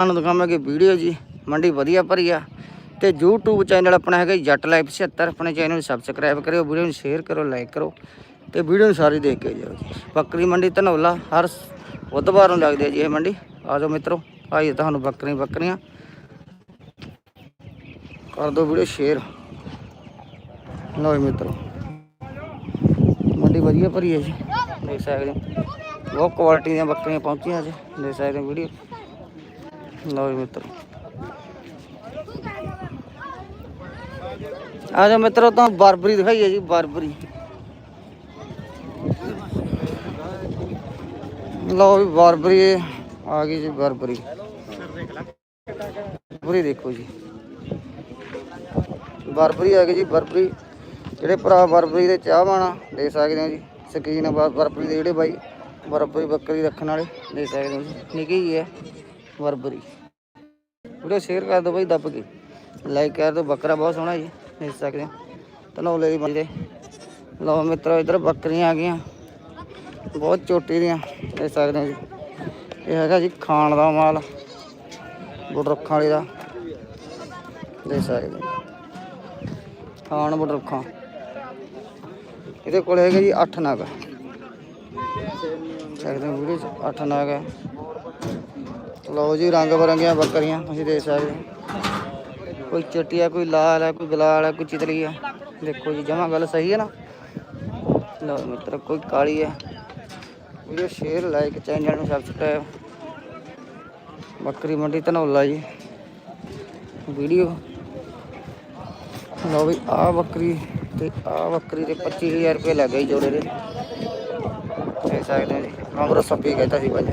ਤੁਹਾਨੂੰ ਦਿਖਾਵਾਂਗੇ ਵੀਡੀਓ ਜੀ, ਮੰਡੀ ਵਧੀਆ ਭਰੀ ਆ ਤੇ YouTube ਚੈਨਲ ਆਪਣਾ ਹੈਗਾ ਜੀ, ਜੱਟ ਲਾਈਫ 76 ਆਪਣੇ ਚੈਨਲ ਨੂੰ ਸਬਸਕ੍ਰਾਈਬ ਕਰਿਓ, ਵੀਡੀਓ ਨੂੰ ਸ਼ੇਅਰ ਕਰੋ ਲਾਈਕ ਕਰੋ ਤੇ ਵੀਡੀਓ ਨੂੰ ਸਾਰੀ ਦੇਖ ਕੇ ਜਾਓ ਜੀ। ਬੱਕਰੀ ਮੰਡੀ ਧਨੌਲਾ, ਹਰ ਬੁੱਧਵਾਰ ਨੂੰ ਲੱਗਦੀ ਹੈ ਜੀ ਇਹ ਮੰਡੀ। ਆ ਜਾਓ ਮਿੱਤਰੋ ਆਈ ਤੁਹਾਨੂੰ ਬੱਕਰੀਆਂ ਬੱਕਰੀਆਂ। ਕਰ ਦਿਓ ਵੀਡੀਓ ਸ਼ੇਅਰ ਲਓ ਜੀ ਮਿੱਤਰੋ। ਮੰਡੀ ਵਧੀਆ ਭਰੀ ਹੈ ਜੀ, ਦੇਖ ਸਕਦੇ ਹੋ। ਬਹੁਤ ਕੁਆਲਿਟੀ ਦੀਆਂ ਬੱਕਰੀਆਂ ਪਹੁੰਚੀਆਂ ਜੀ, ਦੇਖ ਸਕਦੇ ਹੋ ਵੀਡੀਓ। ਲਓ ਜੀ ਮਿੱਤਰੋ। ਆ ਜਾ ਮਿੱਤਰੋ, ਤਾਂ ਬਾਰਬਰੀ ਦਿਖਾਈਏ ਜੀ, ਬਾਰਬਰੀ। ਲਓ ਵੀ ਬਾਰਬਰੀ ਆ ਗਈ ਜੀ, ਬਾਰਬਰੀ। ਬਾਰਬਰੀ ਦੇਖੋ ਜੀ। ਬਾਰਬਰੀ ਆ ਗਈ ਜੀ, ਬਾਰਬਰੀ। ਜਿਹੜੇ ਭਰਾ ਬਾਰਬਰੀ ਦੇ ਚਾਹ ਬਾਣਾ ਦੇ ਸਕਦੇ ਹੋ ਜੀ। ਸਕੀਨ ਆ ਬਾਰਬਰੀ ਦੇ ਜਿਹੜੇ ਬਾਈ, ਬਾਰਬਰੀ ਬੱਕਰੀ ਰੱਖਣ ਵਾਲੇ, ਦੇ ਸਕਦੇ ਹੋ ਜੀ। ਨਿੱਕੀ ਹੀ ਹੈ। ਬਾਰਬਰੀ ਵੀਡੀਓ ਸ਼ੇਅਰ ਕਰ ਦਿਓ ਬਾਈ, ਦੱਬ ਕੇ। ਲਾਈਕ ਕਰ ਦਿਓ, ਬੱਕਰਾ ਬਹੁਤ ਸੋਹਣਾ ਜੀ, ਦੇਖ ਸਕਦੇ ਹੋ। ਧਨੌਲੇ ਦੀ ਬੰਦੇ ਲਓ ਮਿੱਤਰੋ, ਇਧਰ ਬੱਕਰੀਆਂ ਆ ਗਈਆਂ। ਬਹੁਤ ਚੋਟੀ ਦੀਆਂ, ਦੇਖ ਸਕਦੇ ਹੋ ਜੀ। ਇਹ ਹੈਗਾ ਜੀ ਖਾਣ ਦਾ ਮਾਲ ਬੁੱਢ ਰੱਖਾਂ ਵਾਲੇ ਦਾ। ਦੇਖ ਸਕਦੇ ਹੋ। ਖਾਣ ਬੁੱਢ ਰੱਖਾਂ ਇਹਦੇ ਕੋਲ ਹੈਗਾ ਜੀ 8 ਨਗ। ਸਕਦੇ ਹੋ, ਵੀਡੀਓ 'ਚ 8 ਨਗ ਹੈ। ਲਓ ਜੀ, ਰੰਗ ਬਰੰਗੀਆਂ ਬੱਕਰੀਆਂ ਤੁਸੀਂ ਦੇਖ ਸਕਦੇ ਹੋ। ਕੋਈ ਚਿੱਟੀ ਆ, ਕੋਈ ਲਾਲ ਹੈ ਕੋਈ ਗਲਾਲ ਹੈ ਕੋਈ ਚਿਤਲੀ ਆ। ਦੇਖੋ ਜੀ, ਜਮਾ ਗੱਲ ਸਹੀ ਹੈ ਨਾ। ਲਓ ਮਿੱਤਰ, ਕੋਈ ਕਾਲੀ ਹੈ ਵੀਡੀਓ ਸ਼ੇਅਰ ਲਾਈਕ ਚੈਨਲ ਨੂੰ ਸਬਸਕ੍ਰਾਈਬ ਬੱਕਰੀ ਮੰਡੀ ਧਨੌਲਾ ਜੀ। ਵੀਡੀਓ। ਲਓ ਵੀ ਆ ਬੱਕਰੀ ਤੇ ਆ ਬੱਕਰੀ ਦੇ 25000 ਰੁਪਏ ਲੱਗ ਗਏ ਜੋੜੇ ਦੇ। ਦੇਖ ਸਕਦੇ ਜੀ ਅਮਰ ਸੱਪੀ ਕਹਿੰਦਾ ਸੀ ਭਾਜੀ।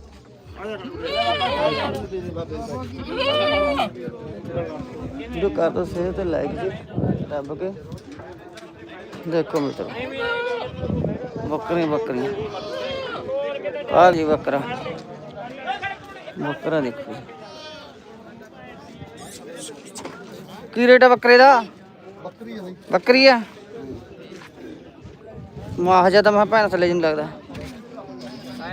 ਵੀਡੀਓ ਕਰ ਦੋ ਸ਼ੇਅਰ ਤੇ ਲਾਈਕ ਜੀ ਦੱਬ ਕੇ। ਦੇਖੋ ਮਿੱਤਰ ਬੱਕਰੀਆਂ ਬੱਕਰੀਆਂ। ਆ ਜੀ ਬੱਕਰਾ। ਬੱਕਰਾ ਦੇਖੋ। ਕੀ ਰੇਟ ਆ ਬੱਕਰੇ ਦਾ? ਬੱਕਰੀ ਬਈ ਬੱਕਰੀ ਆ? ਮਾਹ ਜਾ ਤਾਂ ਮੈਂ ਭੈਣ ਥੱਲੇ ਜਿੰਨ ਲੱਗਦਾ।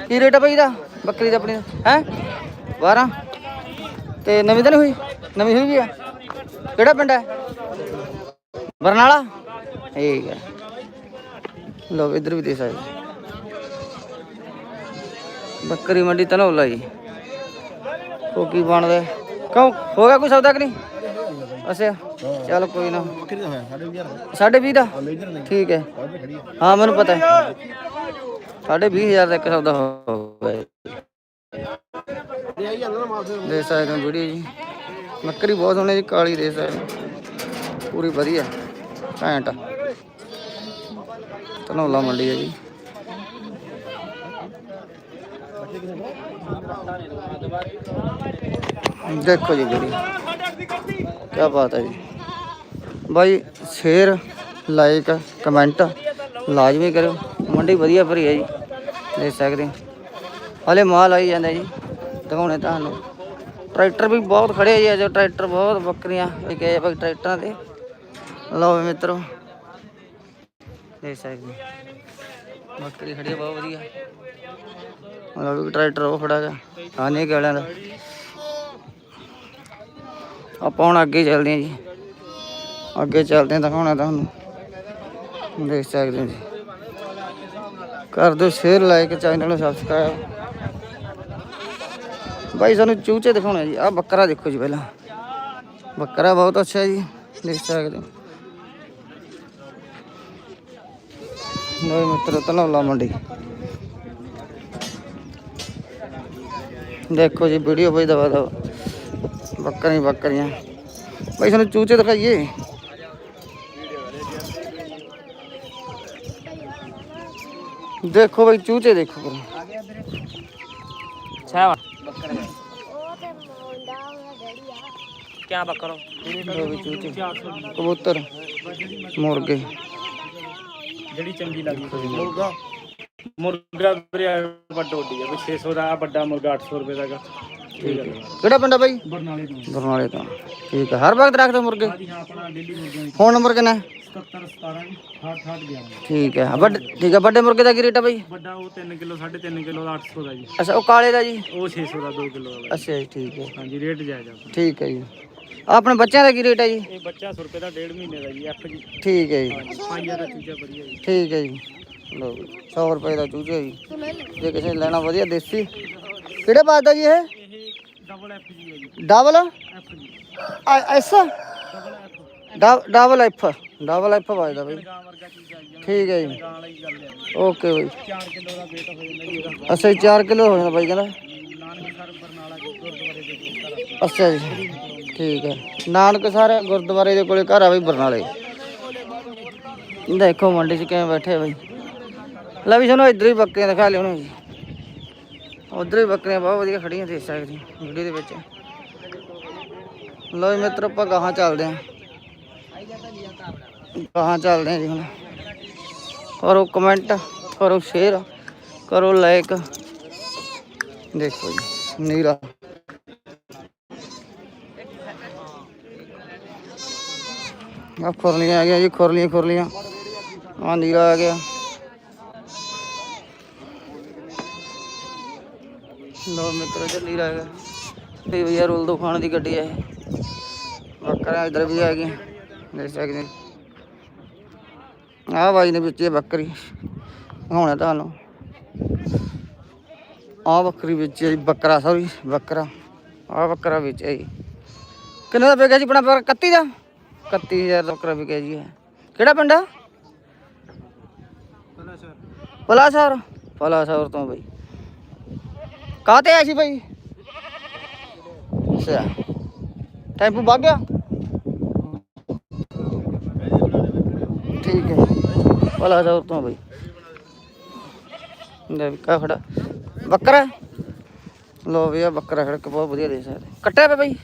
ਕੀ ਰੇਟ ਆ ਬਈ ਦਾ? ਬੱਕਰੀ ਦਾ ਆਪਣੀ ਹੈ? 12 ਤੇ ਨਵੀਂ ਤਾਂ ਨਹੀਂ ਹੋਈ? ਨਵੀਂ ਹੋਈ ਵੀ ਆ। ਕਿਹੜਾ ਪਿੰਡ ਹੈ? ਬਰਨਾਲਾ? ਠੀਕ ਹੈ ਲੋ ਇਧਰ ਵੀ ਦੇ ਸਕਦੇ। ਬੱਕਰੀ ਮੰਡੀ ਧਨੌਲਾ ਜੀ। ਉਹ ਕੀ ਬਣਦਾ? ਕਿਉਂ ਹੋ ਗਿਆ ਕੋਈ ਸੌਦਾ ਕਿ ਨਹੀਂ? ਅੱਛਾ ਚੱਲ ਕੋਈ ਨਾ। ਬੱਕਰੀ ਦਾ ਹੋਇਆ ਸਾਡੇ 11 ਸਾਢੇ ਵੀਹ ਦਾ? ਮੇਜਰ ਨਹੀਂ ਠੀਕ ਹੈ। ਹਾਂ ਮੈਨੂੰ ਪਤਾ ਹੈ। ਸਾਢੇ ਵੀਹ ਹਜ਼ਾਰ ਦਾ ਇੱਕ ਸੌਦਾ ਹੋ ਗਿਆ ਇਹ ਆਈ ਜਾਂਦਾ ਨਾ ਮਾਲ ਫਿਰ ਦੇ ਸਕਦੇ ਹੋ ਵੀਡੀਓ ਜੀ। ਬੱਕਰੀ ਬਹੁਤ ਸੋਹਣੀ ਜੀ ਕਾਲੀ ਦੇ ਸਕਦੇ। ਪੂਰੀ ਵਧੀਆ ਘੈਂਟ। ਧਨੌਲਾ ਮੰਡੀ ਹੈ ਜੀ। ਦੇਖੋ ਜੀ ਵੀਡੀਓ। ਕੀ ਬਾਤ ਹੈ ਜੀ। ਬਾਈ ਸ਼ੇਅਰ ਲਾਈਕ ਕਮੈਂਟ ਲਾਜ਼ਮੀ ਕਰਿਓ। ਮੰਡੀ ਵਧੀਆ ਭਰੀ ਹੈ ਜੀ। ਦੇਖ ਸਕਦੇ ਹੋ। ਹਲੇ ਮਾਲ ਆਈ ਜਾਂਦਾ ਜੀ। ਦਿਖਾਉਣੇ ਤੁਹਾਨੂੰ। ਟਰੈਕਟਰ ਵੀ ਬਹੁਤ ਖੜੇ ਆ ਜੀ, ਅਜੇ ਟਰੈਕਟਰ ਬਹੁਤ ਬੱਕਰੀਆਂ ਵਿਕੇ ਆ ਬਈ ਟਰੈਕਟਰਾਂ ਤੇ। ਲਓ ਵੀ ਮਿੱਤਰੋ। ਦੇਖ ਸਕਦੇ ਬੱਕਰੀ ਖੜੀ ਬਹੁਤ ਵਧੀਆ। ਲਓ ਟਰੈਕਟਰ ਉਹ ਖੜਾ ਗਾ ਹਾਂ ਨਹੀਂ ਗਾਲਿਆਂ ਦਾ। ਆਪਾਂ ਹੁਣ ਅੱਗੇ ਚੱਲਦੇ ਹਾਂ ਜੀ। ਅੱਗੇ ਚੱਲਦੇ ਹਾਂ, ਦਿਖਾਉਣਾ ਤੁਹਾਨੂੰ। ਦੇਖ ਸਕਦੇ ਹੋ ਜੀ। ਕਰ ਦਿਓ ਸ਼ੇਅਰ ਲਾਈਕ ਚੈਨਲ ਨੂੰ ਸਬਸਕ੍ਰਾਈਬ ਭਾਈ ਸਾਨੂੰ ਚੂਚੇ ਦਿਖਾਉਣੇ ਜੀ। ਆ ਬੱਕਰਾ ਦੇਖੋ ਜੀ ਪਹਿਲਾਂ। ਬੱਕਰਾ ਬਹੁਤ ਅੱਛਾ ਜੀ, ਦੇਖ ਸਕਦੇ ਹੋ। ਲੋ ਮਿੱਤਰੋ, ਧਨੌਲਾ ਮੰਡੀ। ਦੇਖੋ ਜੀ ਵੀਡੀਓ ਬਈ ਦਵਾ ਦਵਾ। ਬੱਕਰੀਆਂ ਬੱਕਰੀਆਂ। ਬਈ, ਸਾਨੂੰ ਚੂਚੇ ਦਿਖਾਈਏ। ਦੇਖੋ ਬਈ ਚੂਚੇ ਦੇਖੋ ਕਰੋ ਛਾ ਕਿਆ ਬੱਕਰੋ ਲਓ ਵੀ ਚੂਚੇ ਕਬੂਤਰ ਮੁਰਗੇ ਜਿਹੜੀ ਚੰਗੀ ਲੱਗਦੀ ਮੁਰਗਾ। ਮੁਰਗਾ ਵੀਰੇ ਵੱਡਾ ਵੱਡੀ ਆ ਵੀ 600 ਦਾ ਆਹ ਵੱਡਾ ਮੁਰਗਾ 800 ਰੁਪਏ ਦਾ ਹੈਗਾ। ਠੀਕ ਹੈ। ਕਿਹੜਾ ਪਿੰਡ ਆ ਬਾਈ? ਬਰਨਾਲੇ ਤੋਂ। ਬਰਨਾਲੇ ਤੋਂ। ਠੀਕ ਹੈ। ਹਰ ਵਕਤ ਰੱਖਦੇ ਮੁਰਗੇ? ਹਾਂਜੀ ਹਾਂ ਆਪਣਾ ਦਿੱਲੀ ਮੁਰਗੇ ਦੀ। ਫੋਨ ਨੰਬਰ ਕਿੰਨਾ ਹੈ? 77 17 68 68 11 ਠੀਕ ਹੈ ਵੱਡ ਠੀਕ ਹੈ ਵੱਡੇ ਮੁਰਗੇ ਦਾ ਕੀ ਰੇਟ ਹੈ ਬਾਈ? ਵੱਡਾ ਉਹ 3 ਕਿਲੋ 3.5 ਕਿਲੋ ਦਾ 800 ਦਾ ਜੀ। ਅੱਛਾ ਉਹ ਕਾਲੇ ਦਾ ਜੀ? ਉਹ 600 ਦਾ 2 ਕਿਲੋ ਦਾ। ਅੱਛਾ ਜੀ ਠੀਕ ਹੈ। ਹਾਂਜੀ ਰੇਟ ਜਾਇਜ਼ ਆ। ਠੀਕ ਹੈ ਜੀ। ਆਪਣੇ ਬੱਚਿਆਂ ਦਾ ਕੀ ਰੇਟ ਹੈ ਜੀ? ਇਹ ਬੱਚਾ 100 ਰੁਪਏ ਦਾ 1.5 ਮਹੀਨੇ ਦਾ ਜੀ ਐਫ ਜੀ। ਠੀਕ ਹੈ ਜੀ। ਪਾਈਆ ਦਾ ਚੀਜ਼ਾ ਵਧੀਆ ਜੀ। ਠੀਕ ਹੈ ਜੀ। ਲਓ 100 ਰੁਪਏ ਦਾ ਚੂਚਾ ਜੀ। ਜੇ ਕਿਸੇ ਨੇ ਲੈਣਾ ਵਧੀਆ ਦੇਸੀ। ਕਿਹੜੇ ਬਾਤ ਦਾ ਜੀ ਇਹ? ਇਹ ਡਬਲ ਐਫ ਜੀ ਹੈ ਜੀ। ਡਬਲ ਐਫ ਜੀ। S? Double F double F ਵੱਜਦਾ ਬਾਈ। ਗਾਂ ਵਰਗਾ ਚੀਜ਼ ਆਈ ਜਾਂਦਾ ਠੀਕ ਹੈ ਜੀ। ਗਾਂ ਵਾਲੀ ਗੱਲ ਹੈ ਓਕੇ ਬਾਈ। 4 ਕਿਲੋ ਦਾ weight ਹੋ ਜਾਂਦਾ ਜੀ ਇਹਦਾ ਅੱਛਾ ਜੀ 4 ਕਿਲੋ ਹੋ ਜਾਂਦਾ ਬਾਈ ਕਹਿੰਦਾ। ਨਾਨਕ ਸਰ ਬਰਨਾਲਾ ਗੁਰਦੁਆਰੇ ਦੇ ਕੋਲ ਅੱਛਾ ਜੀ। ਠੀਕ ਹੈ। ਨਾਨਕ ਸਰ ਗੁਰਦੁਆਰੇ ਦੇ ਕੋਲੇ ਘਰ ਆ ਬਈ ਬਰਨਾਲੇ। ਦੇਖੋ ਮੰਡੀ 'ਚ ਕਿਵੇਂ ਬੈਠੇ ਬਈ। ਲੈ ਵੀ ਸਾਨੂੰ ਇੱਧਰ ਹੀ ਬੱਕਰੀਆਂ ਦਿਖਾ ਲਿਓ ਜੀ। ਉਧਰ ਹੀ ਬੱਕਰੀਆਂ ਬਹੁਤ ਵਧੀਆ ਖੜੀਆਂ ਦੇਖ ਸਕਦੇ ਹੋ ਵੀਡੀਓ ਦੇ ਵਿੱਚ। ਲੋ ਮਿੱਤਰ ਆਪਾਂ ਗਾਹਾਂ ਚੱਲਦੇ ਆਂ ਗਾਹਾਂ ਚੱਲਦੇ ਹਾਂ ਜੀ ਹੁਣ? ਕਰੋ ਕਮੈਂਟ ਕਰੋ ਸ਼ੇਅਰ ਕਰੋ ਲਾਈਕ ਦੇਖੋ ਜੀ ਨੀਰਾ ਆ ਖੁਰਲੀਆਂ ਆ ਗਿਆ ਜੀ, ਖੁਰਲੀਆਂ ਖੁਰਲੀਆਂ। ਆ ਨੀਰਾ ਆ ਗਿਆ। ਲੋ ਮਿੱਤਰੋ ਤੇ ਨੀਰਾ ਆ ਗਿਆ। ਤੇ ਭਈਆ ਰੋਲ ਦੋ ਖਾਣ ਦੀ ਗੱਡੀ ਆ ਇਹ। ਬੱਕਰਾ ਇਧਰ ਵੀ ਆ ਗਈ ਦੇਖ ਸਕਦੇ ਆ ਬਾਈ ਨੇ ਵਿੱਚ ਬੱਕਰੀ। ਹੋਣਾ ਤੁਹਾਨੂੰ। ਆ ਬੱਕਰੀ ਵਿੱਚ ਬੱਕਰਾ ਸੌਰੀ ਬੱਕਰਾ। ਆ ਬੱਕਰਾ ਵਿੱਚ ਜੀ। ਕਿੰਨੇ ਦਾ ਵਿਕਿਆ ਜੀ ਆਪਣਾ ਬੱਕਰਾ? 31 ਦਾ? 31000 ਦਾ ਬੱਕਰਾ ਵਿਕਿਆ ਜੀ ਕਿਹੜਾ ਪਿੰਡ ਆ? ਪਲਾਸਰ। ਪਲਾਸਰ ਤੋਂ ਬਈ। ਕਾਹਤੇ ਆਇਆ ਸੀ ਬਈ? ਅੱਛਾ। ਟੈਂਪੂ ਵਗ ਗਿਆ? ਠੀਕ ਹੈ। ਪਲਾਸਰ ਤੋਂ ਬਈ। ਲੈ ਵੀ ਕਾ ਖੜਾ। ਬੱਕਰਾ? ਲੋ ਵੀ ਆ ਬੱਕਰਾ ਖੜਾ ਕੇ ਬਹੁਤ ਵਧੀਆ ਦੇ ਸਕਦੇ। ਕੱਟਿਆ ਪਿਆ ਬਈ?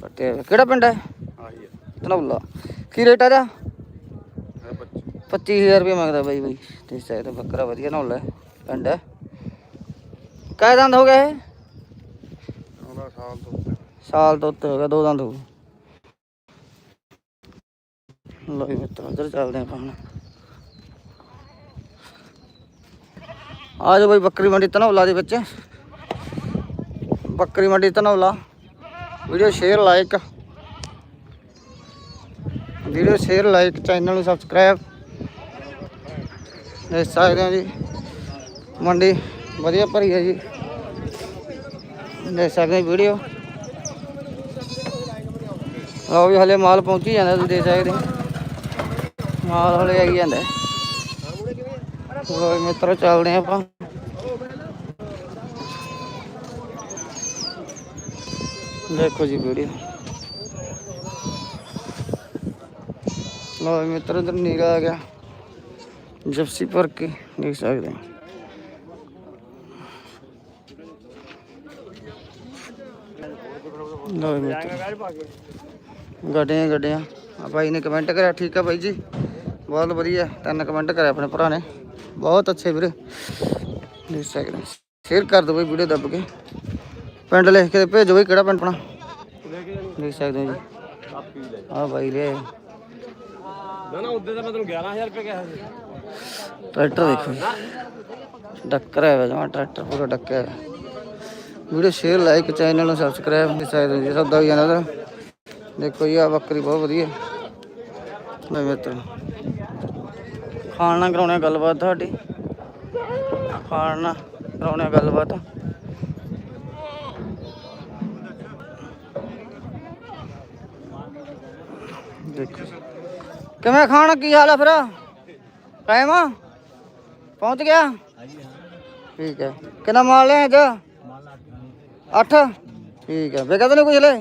ਕੱਟਿਆ ਪਿਆ। ਕਿਹੜਾ ਪਿੰਡ ਹੈ? ਆਹੀ ਧਨੌਲਾ। ਕੀ ਰੇਟ ਆ ਹੈ ਬੱਚੇ 25000 ਰੁਪਏ ਮੰਗਦਾ ਬਾਈ ਬਾਈ। ਤੇ ਸਾਇਦ ਬੱਕਰਾ ਵਧੀਆ ਨੌਲਾ ਹੈ। ਪਿੰਡ ਹੈ। ਕਾਹ ਦੰਦ ਹੋ ਗਏ ਇਹ? ਉਹਦਾ ਸਾਲ ਤੋਂ ਉੱਤੇ। ਸਾਲ ਤੋਂ ਉੱਤੇ ਹੋ ਗਿਆ ਦੋ ਦੰਦ ਹੋ ਲੋ ਮਿੱਤਰ ਉਧਰ ਚੱਲਦੇ ਆਪਾਂ ਹੁਣ। ਆ ਜਾਓ ਬਾਈ ਬੱਕਰੀ ਮੰਡੀ ਧਨੌਲਾ ਦੇ ਵਿੱਚ। ਬੱਕਰੀ ਮੰਡੀ Dhanaula. Video share like video share like channel ਨੂੰ ਸਬਸਕ੍ਰਾਈਬ ਦੇਖ ਸਕਦੇ ਹੋ ਜੀ। ਮੰਡੀ ਵਧੀਆ ਭਰੀ ਹੈ ਜੀ। ਦੇਖ ਸਕਦੇ ਹੋ ਵੀਡੀਓ। ਲਓ ਵੀ ਹਲੇ ਮਾਲ ਪਹੁੰਚੀ ਜਾਂਦਾ, ਤੁਸੀਂ ਦੇਖ ਸਕਦੇ ਹੋ। ਮਾਲ ਹਲੇ ਆਈ ਜਾਂਦਾ। ਲਓ ਮਿੱਤਰੋ ਚੱਲਦੇ ਹਾਂ ਆਪਾਂ। ਦੇਖੋ ਜੀ ਵੀਡੀਓ ਲਓ ਮਿੱਤਰ ਮਿੱਤਰੋ ਇਧਰ ਨੀਰਾ ਆ ਗਿਆ। ਜਪਸੀ ਭਰ ਕੇ ਦੇਖ ਸਕਦੇ ਹੋ। ਲਓ ਵੀ ਗੱਡੀਆਂ ਗੱਡੀਆਂ। ਆ ਭਾਈ ਨੇ ਕਮੈਂਟ ਕਰਿਆ, ਠੀਕ ਆ ਬਾਈ ਜੀ। ਬਹੁਤ ਵਧੀਆ, ਤਿੰਨ ਕਮੈਂਟ ਕਰਿਆ ਆਪਣੇ ਭਰਾ ਨੇ। ਬਹੁਤ ਅੱਛੇ ਵੀਰੇ। ਦੇਖ ਸਕਦੇ ਹੋ। ਸ਼ੇਅਰ ਕਰ ਦਿਓ ਬਈ ਵੀਡੀਓ ਦੱਬ ਕੇ। ਪਿੰਡ ਲਿਖ ਕੇ ਭੇਜੋ ਬਈ ਕਿਹੜਾ ਪਿੰਡ ਆਪਣਾ। ਦੇਖ ਸਕਦੇ ਹੋ ਜੀ। ਆ ਬਾਈ ਲੈ ਨਾ ਨਾ ਉਦੋਂ ਤਾਂ ਮੈਂ ਤੈਨੂੰ 11000 ਰੁਪਏ ਕਿਹਾ ਸੀ। ਟਰੈਕਟਰ ਦੇਖੋ। ਡੱਕਰ ਹੈ ਜਮਾ ਟਰੈਕਟਰ ਪੂਰਾ ਡੱਕਿਆ ਹੈ ਵੀਡੀਓ ਸ਼ੇਅਰ ਲਾਈਕ ਚੈਨਲ ਨੂੰ ਸਬਸਕ੍ਰਾਈਬ ਕਰ ਸਕਦੇ ਜੀ ਸੌਦਾ ਵੀ ਜਾਂਦਾ ਉਹਦਾ ਦੇਖੋ ਆ ਬੱਕਰੀ ਬਹੁਤ ਵਧੀਆ। ਮੈਂ ਮਿੱਤਰ। ਖਾਣ ਨਾਲ ਕਰਾਉਣੇ ਗੱਲਬਾਤ ਤੁਹਾਡੀ। ਖਾਣ ਨਾਲ ਕਰਾਉਣੇ ਗੱਲਬਾਤ। ਦੇਖੋ। ਕਿਵੇਂ ਖਾਣ, ਕੀ ਹਾਲ ਆ ਫਿਰ? ਕਾਇਮ ਪਹੁੰਚ ਗਿਆ? ਠੀਕ ਹੈ। ਕਿੰਨਾ ਮਾਲ ਲਿਆ ਅੱਜ? ਅੱਠ? ਠੀਕ ਹੈ। ਵੇਖਿਆ ਤਾਂ ਨਹੀਂ ਕੁਝ ਲੈ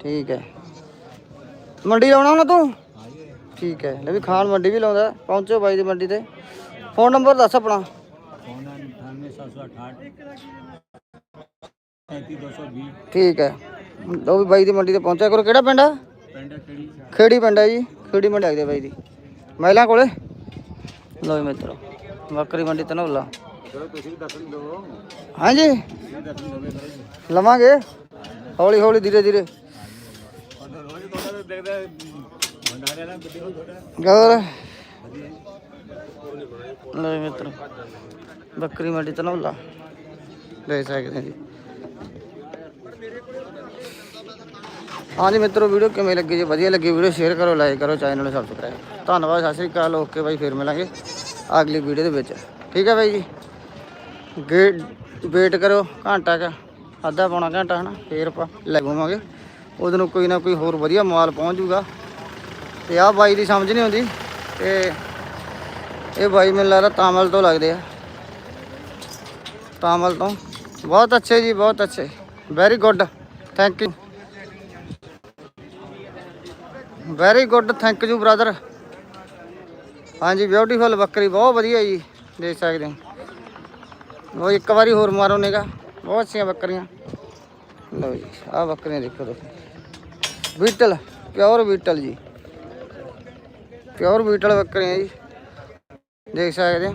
ਠੀਕ ਹੈ। ਮੰਡੀ ਆਉਣਾ ਹੁਣ ਤੂੰ? ਠੀਕ ਹੈ। ਲੈ ਵੀ ਖਾਣ ਮੰਡੀ ਵੀ ਲਾਉਂਦਾ ਪਹੁੰਚੋ ਬਾਈ ਦੀ ਮੰਡੀ ਤੇ। ਫੋਨ ਨੰਬਰ ਦੱਸ ਆਪਣਾ। ਠੀਕ ਹੈ। ਲਓ ਵੀ ਬਾਈ ਦੀ ਮੰਡੀ ਤੇ ਪਹੁੰਚਿਆ ਕਰੋ। ਕਿਹੜਾ ਪਿੰਡ ਆ? ਖੇੜੀ। ਪਿੰਡ ਹੈ ਜੀ। ਖੇੜੀ ਮੰਡੀ ਲੱਗਦੇ ਬਾਈ ਦੀ। ਮਹਿਲਾਂ ਕੋਲੇ? ਲਓ ਜੀ ਮਿੱਤਰੋ ਬੱਕਰੀ ਮੰਡੀ ਤਨੌਲਾ ਹਾਂਜੀ। ਲਵਾਂਗੇ। ਹੌਲੀ ਹੌਲੀ ਧੀਰੇ ਧੀਰੇ ਗੌਰ। ਲੈ ਮਿੱਤਰ, ਬੱਕਰੀ ਮੰਡੀ ਤਨੌਲਾ ਲੈ ਸਕਦੇ ਜੀ। ਹਾਂਜੀ ਮਿੱਤਰੋ, ਵੀਡੀਓ ਕਿਵੇਂ ਲੱਗੀ ਜੇ? ਵਧੀਆ ਲੱਗੀ ਵੀਡੀਓ ਸ਼ੇਅਰ ਕਰੋ ਲਾਈਕ ਕਰੋ ਚੈਨਲ ਨੂੰ ਸਬਸਕ੍ਰਾਈਬ ਧੰਨਵਾਦ, ਸਤਿ ਸ੍ਰੀ ਅਕਾਲ, ਓਕੇ ਬਾਈ, ਫਿਰ ਮਿਲਾਂਗੇ ਅਗਲੀ ਵੀਡੀਓ ਦੇ ਵਿੱਚ। ਠੀਕ ਹੈ ਬਾਈ ਜੀ? ਗੇ ਵੇਟ ਕਰੋ, ਘੰਟਾ ਕ, ਅੱਧਾ ਪੌਣਾ ਘੰਟਾ ਹਨਾ, ਫੇਰ ਆਪਾਂ ਲੱਗਵਾਂਗੇ ਉਹਦੇ ਨੂੰ ਕੋਈ ਨਾ ਕੋਈ ਹੋਰ ਵਧੀਆ ਮਾਲ ਪਹੁੰਚ ਜੂਗਾ ਤੇ ਆਹ ਬਾਈ ਦੀ ਸਮਝ ਨਹੀਂ ਆਉਂਦੀ ਤੇ ਇਹ ਬਾਈ ਮੈਨੂੰ ਲੱਗਦਾ ਤਾਮਲ ਤੋਂ ਲੱਗਦੇ ਆ। ਤਾਮਲ ਤੋਂ। ਬਹੁਤ ਅੱਛੇ ਜੀ, ਬਹੁਤ ਅੱਛੇ। Very good thank you very good thank you brother ਹਾਂਜੀ ਬਿਊਟੀਫੁਲ ਬੱਕਰੀ, ਬਹੁਤ ਵਧੀਆ ਜੀ, ਦੇਖ ਸਕਦੇ ਹੋ। ਉਹ ਇੱਕ ਵਾਰੀ ਹੋਰ ਮਾਰੋ ਨੇਗਾ ਬਹੁਤ ਅੱਛੀਆਂ ਬੱਕਰੀਆਂ। ਲਓ ਜੀ, ਆਹ ਬੱਕਰੀਆਂ ਦੇਖੋ ਤੁਸੀਂ। ਬੀਟਲ ਪਿਓਰ ਬੀਟਲ ਜੀ। ਪਿਓਰ ਬੀਟਲ ਬੱਕਰੀਆਂ ਜੀ। ਦੇਖ ਸਕਦੇ ਹੋ।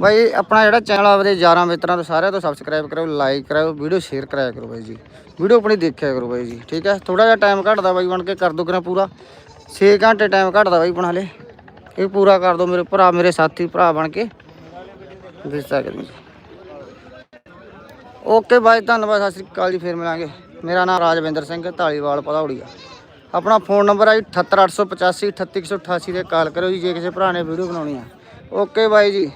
ਬਾਈ, ਆਪਣਾ ਜਿਹੜਾ ਚੈਨਲ ਆਪਦੇ ਯਾਰਾਂ ਮਿੱਤਰਾਂ ਤੋਂ ਸਾਰਿਆਂ ਤੋਂ ਸਬਸਕ੍ਰਾਈਬ ਕਰਿਓ ਲਾਈਕ ਕਰਾਓ ਵੀਡੀਓ ਸ਼ੇਅਰ ਕਰਾਇਆ ਕਰੋ ਬਾਈ ਜੀ। ਵੀਡੀਓ ਆਪਣੀ ਦੇਖਿਆ ਕਰੋ ਬਾਈ ਜੀ, ਠੀਕ ਹੈ? ਥੋੜਾ ਜਿਹਾ ਟਾਈਮ ਘਟਦਾ ਬਾਈ, ਬਣ ਕੇ ਕਰ ਦੋ ਕਰਾਂ ਪੂਰਾ। 6 ਘੰਟੇ ਟਾਈਮ ਘਟਦਾ ਬਾਈ ਬਣਾ ਹਲੇ ਇਹ ਪੂਰਾ ਕਰ ਦੋ ਮੇਰੇ ਭਰਾ, ਮੇਰੇ ਸਾਥੀ ਭਰਾ ਬਣ ਕੇ। ਦੇਖ ਸਕਦੇ ਹੋ ਓਕੇ ਬਾਈ, ਧੰਨਵਾਦ, ਸਤਿ ਸ੍ਰੀ ਅਕਾਲ ਜੀ, ਫੇਰ ਮਿਲਾਂਗੇ। ਮੇਰਾ ਨਾਮ ਰਾਜਵਿੰਦਰ ਸਿੰਘ ਢਾਲੀਵਾਲ ਪਧੌੜੀਆ ਆਪਣਾ ਫੋਨ ਨੰਬਰ ਹੈ 78885 38188 ਤੇ ਕਾਲ ਕਰੋ ਜੀ, ਜੇ ਕਿਸੇ ਭਰਾ ਨੇ ਵੀਡੀਓ ਬਣਾਉਣੀ ਆ। ਓਕੇ ਬਾਈ ਜੀ।